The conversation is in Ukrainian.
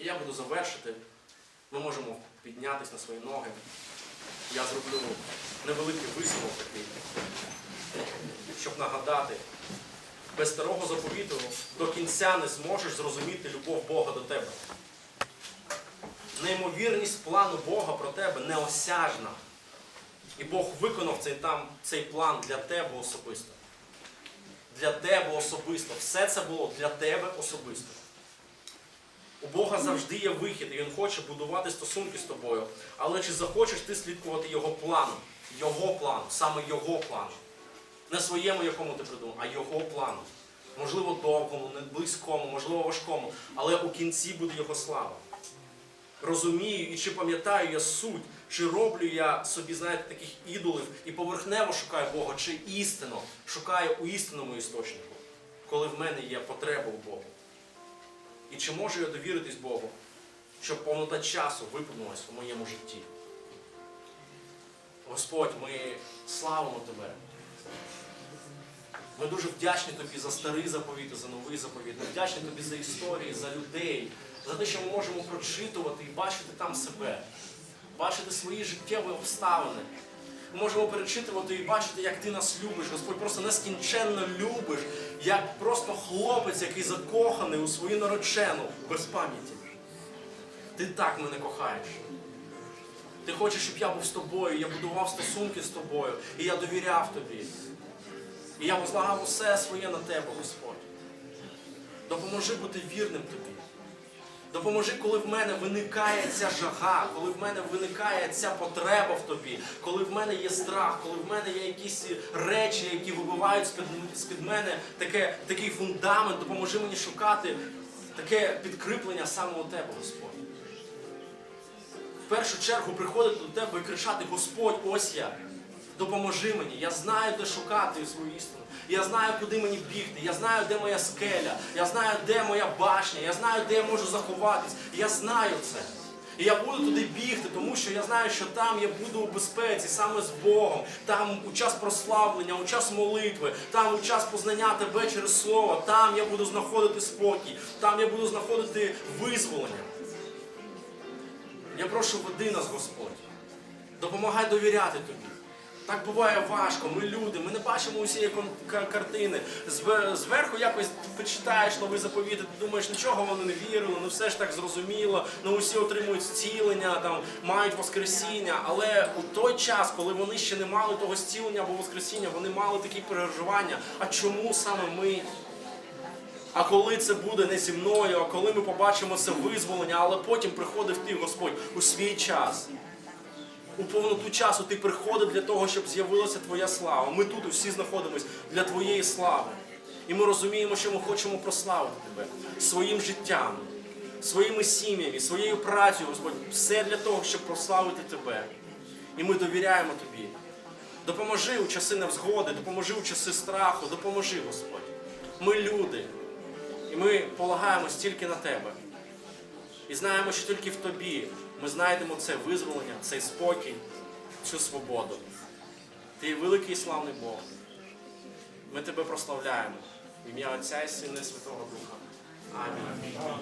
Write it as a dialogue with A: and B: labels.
A: І я буду завершити. Ми можемо піднятися на свої ноги. Я зроблю невеликий висновок такий, щоб нагадати. Без старого заповіту до кінця не зможеш зрозуміти любов Бога до тебе. Неймовірність плану Бога про тебе неосяжна. І Бог виконав цей, там, цей план для тебе особисто. Для тебе особисто. Все це було для тебе особисто. У Бога завжди є вихід, і Він хоче будувати стосунки з тобою. Але чи захочеш ти слідкувати Його плану? Його плану, саме Його плану. Не своєму, якому ти придумав, а Його плану. Можливо, довгому, не близькому, можливо, важкому, але у кінці буде Його слава. Розумію і чи пам'ятаю я суть, чи роблю я собі, знаєте, таких ідолів і поверхнево шукаю Бога, чи істинно шукаю у істинному істочнику, коли в мене є потреба у Богу. І чи можу я довіритись Богу, щоб повнота часу виповнилась у моєму житті? Господь, ми славимо Тебе. Ми дуже вдячні Тобі за старий заповіт і за новий заповіт. Ми вдячні Тобі за історії, за людей, за те, що ми можемо прочитувати і бачити там себе, бачити свої життєві обставини. Ми можемо перечитувати і бачити, як ти нас любиш, Господь просто нескінченно любиш, як просто хлопець, який закоханий у свою наречену без пам'яті. Ти так мене кохаєш. Ти хочеш, щоб я був з тобою, я будував стосунки з тобою, і я довіряв тобі. І я возлагав усе своє на тебе, Господь. Допоможи бути вірним тобі. Допоможи, коли в мене виникає ця жага, коли в мене виникає ця потреба в тобі, коли в мене є страх, коли в мене є якісь речі, які вибивають з-під, мене таке, такий фундамент, допоможи мені шукати таке підкріплення саме у тебе, Господь. В першу чергу приходити до тебе і кричати: Господь, ось я. Допоможи мені. Я знаю, де шукати свою істину. Я знаю, куди мені бігти. Я знаю, де моя скеля. Я знаю, де моя башня. Я знаю, де я можу заховатись. Я знаю це. І я буду туди бігти, тому що я знаю, що там я буду у безпеці саме з Богом. Там у час прославлення, у час молитви, там у час познання тебе через слово. Там я буду знаходити спокій, там я буду знаходити визволення. Я прошу веди нас, Господь. Допомагай довіряти тобі. Так буває важко, ми люди, ми не бачимо усієї картини. Зверху якось почитаєш новий заповіт, ти думаєш, нічого вони не вірили, ну все ж так зрозуміло, ну усі отримують зцілення, там, мають воскресіння. Але у той час, коли вони ще не мали того зцілення або воскресіння, вони мали такі переживання. А чому саме ми? А коли це буде не зі мною, а коли ми побачимо це визволення, але потім приходив ти, Господь, у свій час. У повноту часу ти приходив для того, щоб з'явилася твоя слава. Ми тут усі знаходимося для твоєї слави. І ми розуміємо, що ми хочемо прославити тебе своїм життям, своїми сім'ями, своєю працею, Господь, все для того, щоб прославити тебе. І ми довіряємо тобі. Допоможи у часи невзгоди, допоможи у часи страху, допоможи, Господь. Ми люди. І ми полагаємось тільки на тебе. І знаємо, що тільки в тобі ми знайдемо це визволення, цей спокій, цю свободу. Ти великий і славний Бог. Ми тебе прославляємо. В ім'я Отця і Сина і Святого Духа. Амінь.